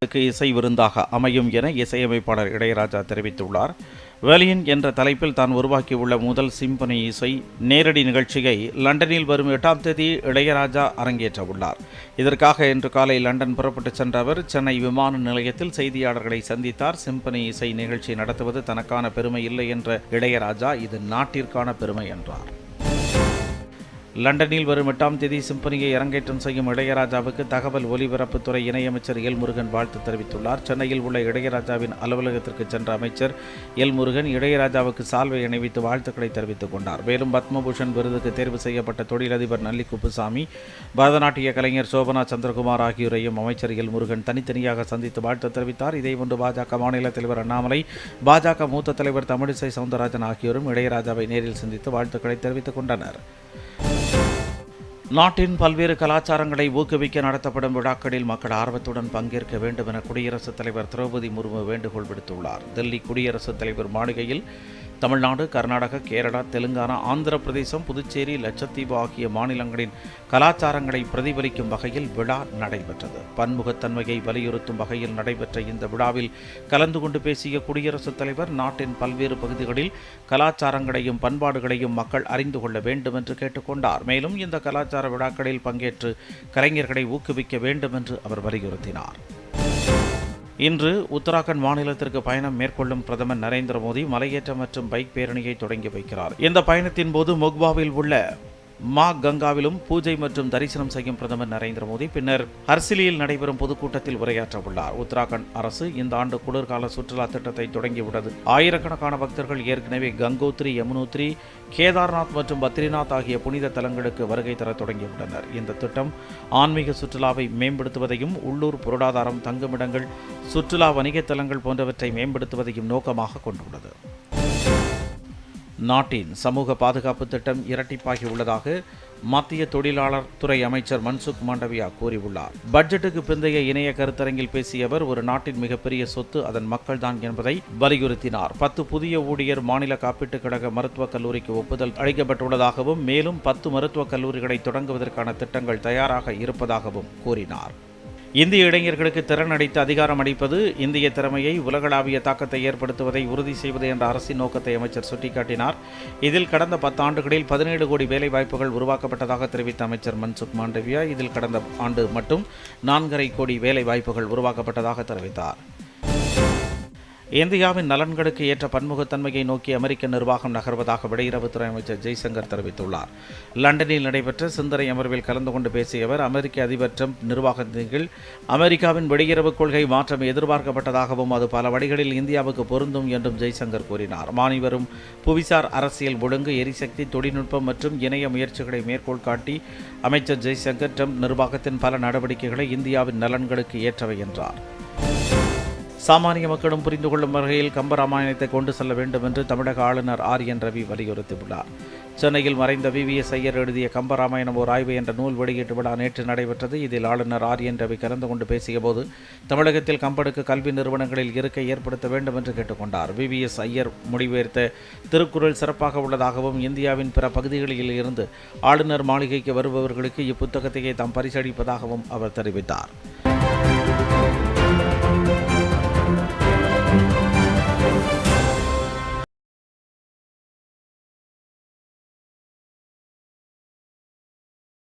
பாடல்களுக்கு இசை விருந்தாக அமையும் என இசையமைப்பாளர் இளையராஜா தெரிவித்துள்ளார். வேலியன் என்ற தலைப்பில் தான் உருவாக்கியுள்ள முதல் சிம்பனி இசை நேரடி நிகழ்ச்சியை லண்டனில் வரும் எட்டாம் தேதி இளையராஜா அரங்கேற்ற உள்ளார். இதற்காக இன்று காலை லண்டன் புறப்பட்டுச் சென்ற அவர் சென்னை விமான நிலையத்தில் செய்தியாளர்களை சந்தித்தார். சிம்பனி இசை நிகழ்ச்சி நடத்துவது தனக்கான பெருமை இல்லை என்ற இளையராஜா இது நாட்டிற்கான பெருமை என்றார். லண்டனில் வரும் எட்டாம் தேதி சிம்பனியை அரங்கேற்றம் செய்யும் இளையராஜாவுக்கு தகவல் ஒலிபரப்புத்துறை இணையமைச்சர் எல் முருகன் வாழ்த்து தெரிவித்துள்ளார். சென்னையில் உள்ள இளையராஜாவின் அலுவலகத்திற்கு சென்ற அமைச்சர் எல் முருகன் இளையராஜாவுக்கு சால்வை அணிவித்து வாழ்த்துக்களை தெரிவித்துக் கொண்டார். மேலும் பத்மபூஷன் விருதுக்கு தேர்வு செய்யப்பட்ட தொழிலதிபர் நல்லி குப்புசாமி பரதநாட்டிய கலைஞர் சோபனா சந்திரகுமார் ஆகியோரையும் அமைச்சர் எல் முருகன் தனித்தனியாக சந்தித்து வாழ்த்து தெரிவித்தார். இதேபோன்று பாஜக மாநில தலைவர் அண்ணாமலை பாஜக மூத்த தலைவர் தமிழிசை சவுந்தரராஜன் ஆகியோரும் இளையராஜாவை நேரில் சந்தித்து வாழ்த்துக்களை தெரிவித்துக் கொண்டனர். நாட்டின் பல்வேறு கலாச்சாரங்களை ஊக்குவிக்க நடத்தப்படும் விழாக்களில் மக்கள் ஆர்வத்துடன் பங்கேற்க வேண்டும் என குடியரசுத் தலைவர் திரௌபதி முர்மு வேண்டுகோள் விடுத்துள்ளார். டெல்லி குடியரசுத் தலைவர் மாளிகையில் தமிழ்நாடு கர்நாடகா கேரளா தெலுங்கானா ஆந்திர பிரதேசம் புதுச்சேரி லட்சத்தீவு ஆகிய மாநிலங்களின் கலாச்சாரங்களை பிரதிபலிக்கும் வகையில் விழா நடைபெற்றது. பன்முகத்தன்மையை வலியுறுத்தும் வகையில் நடைபெற்ற இந்த விழாவில் கலந்து கொண்டு பேசிய குடியரசுத் தலைவர் நாட்டின் பல்வேறு பகுதிகளில் கலாச்சாரங்களையும் பண்பாடுகளையும் மக்கள் அறிந்து கொள்ள வேண்டும் என்று கேட்டுக்கொண்டார். மேலும் இந்த கலாச்சார விழாக்களில் பங்கேற்று கலைஞர்களை ஊக்குவிக்க வேண்டும் என்று அவர் வலியுறுத்தினார். இன்று உத்தராகண்ட் மாநிலத்திற்கு பயணம் மேற்கொள்ளும் பிரதமர் நரேந்திர மோடி மலையேற்றம் மற்றும் பைக் பேரணியை தொடங்கி வைக்கிறார். இந்த பயணத்தின் போது மொக்வாவில் உள்ள மா கங்காவிலும் பூஜை மற்றும் தரிசனம் செய்யும் பிரதமர் நரேந்திர மோடி பின்னர் ஹர்சிலியில் நடைபெறும் பொதுக்கூட்டத்தில் உரையாற்ற உள்ளார் உத்தராகண்ட் அரசு இந்த ஆண்டு குளிர்கால சுற்றுலா திட்டத்தை தொடங்கியுள்ளது. ஆயிரக்கணக்கான பக்தர்கள் ஏற்கனவே கங்கோத்ரி யமுனோத்ரி கேதார்நாத் மற்றும் பத்ரிநாத் ஆகிய புனித தலங்களுக்கு வருகை தர தொடங்கியுள்ளனர். இந்த திட்டம் ஆன்மீக சுற்றுலாவை மேம்படுத்துவதையும் உள்ளூர் பொருளாதாரம் தங்குமிடங்கள் சுற்றுலா வணிகத் தலங்கள் போன்றவற்றை மேம்படுத்துவதையும் நோக்கமாக கொண்டுள்ளது. நாட்டின் சமூக பாதுகாப்பு திட்டம் இரட்டிப்பாகி உள்ளதாக மத்திய தொழிலாளர் துறை அமைச்சர் மன்சுக் மாண்டவியா கூறியுள்ளார். பட்ஜெட்டுக்கு பிந்தைய இணைய கருத்தரங்கில் பேசிய அவர் ஒரு நாட்டின் மிகப்பெரிய சொத்து அதன் மக்கள்தான் என்பதை வலியுறுத்தினார். பத்து புதிய ஊழியர் மாநில காப்பீட்டுக் கழக மருத்துவக் கல்லூரிக்கு ஒப்புதல் அளிக்கப்பட்டுள்ளதாகவும் மேலும் பத்து மருத்துவக் கல்லூரிகளை தொடங்குவதற்கான திட்டங்கள் தயாராக இருப்பதாகவும் கூறினார். இந்திய இளைஞர்களுக்கு திறன் அடித்து அதிகாரம் அளிப்பது இந்திய திறமையை உலகளாவிய தாக்கத்தை ஏற்படுத்துவதை உறுதி செய்வது என்ற அரசின் நோக்கத்தை அமைச்சர் சுட்டிக்காட்டினார். இதில் கடந்த பத்தாண்டுகளில் பதினேழு கோடி வேலைவாய்ப்புகள் உருவாக்கப்பட்டதாக தெரிவித்த அமைச்சர் மன்சுக் மாண்டவியா இதில் கடந்த ஆண்டு மட்டும் நான்கரை கோடி வேலைவாய்ப்புகள் உருவாக்கப்பட்டதாக தெரிவித்தார். இந்தியாவின் நலன்களுக்கு ஏற்ற பன்முகத்தன்மையை நோக்கி அமெரிக்க நிர்வாகம் நகர்வதாக வெளியுறவுத்துறை அமைச்சர் ஜெய்சங்கர் தெரிவித்துள்ளார். லண்டனில் நடைபெற்ற சிந்தனை அமர்வில் கலந்து கொண்டு பேசிய அவர் அமெரிக்க அதிபர் ட்ரம்ப் நிர்வாகத்தின் கீழ் அமெரிக்காவின் வெளியுறவுக் கொள்கை மாற்றம் எதிர்பார்க்கப்பட்டதாகவும் அது பல வழிகளில் இந்தியாவுக்கு பொருந்தும் என்றும் ஜெய்சங்கர் கூறினார். மாநிவரும் புவிசார் அரசியல் ஒழுங்கு எரிசக்தி தொழில்நுட்பம் மற்றும் இணைய முயற்சிகளை மேற்கோள் காட்டி அமைச்சர் ஜெய்சங்கர் ட்ரம்ப் நிர்வாகத்தின் பல நடவடிக்கைகளை இந்தியாவின் நலன்களுக்கு ஏற்றவை என்றார். சாமானிய மக்களும் புரிந்து கொள்ளும் வகையில் கம்பராமாயணத்தை கொண்டு செல்ல வேண்டும் என்று தமிழக ஆளுநர் ஆர் என் ரவி வலியுறுத்தியுள்ளார். சென்னையில் மறைந்த வி. வி. எஸ். ஐயர் எழுதிய கம்பராமாயணம் ஓர் ஆய்வு என்ற நூல் வெளியீட்டு விழா நேற்று நடைபெற்றது. இதில் ஆளுநர் ஆர் என் ரவி கலந்து கொண்டு பேசியபோது தமிழகத்தில் கம்படுக்கு கல்வி நிறுவனங்களில் இருக்கை ஏற்படுத்த வேண்டும் என்று கேட்டுக்கொண்டார் வி. வி. எஸ். ஐயர் முடிவெடுத்த திருக்குறள் சிறப்பாக உள்ளதாகவும் இந்தியாவின் பிற பகுதிகளில் இருந்து ஆளுநர் மாளிகைக்கு வருபவர்களுக்கு இப்புத்தகத்தையே தாம் பரிசளிப்பதாகவும் அவர் தெரிவித்தார்.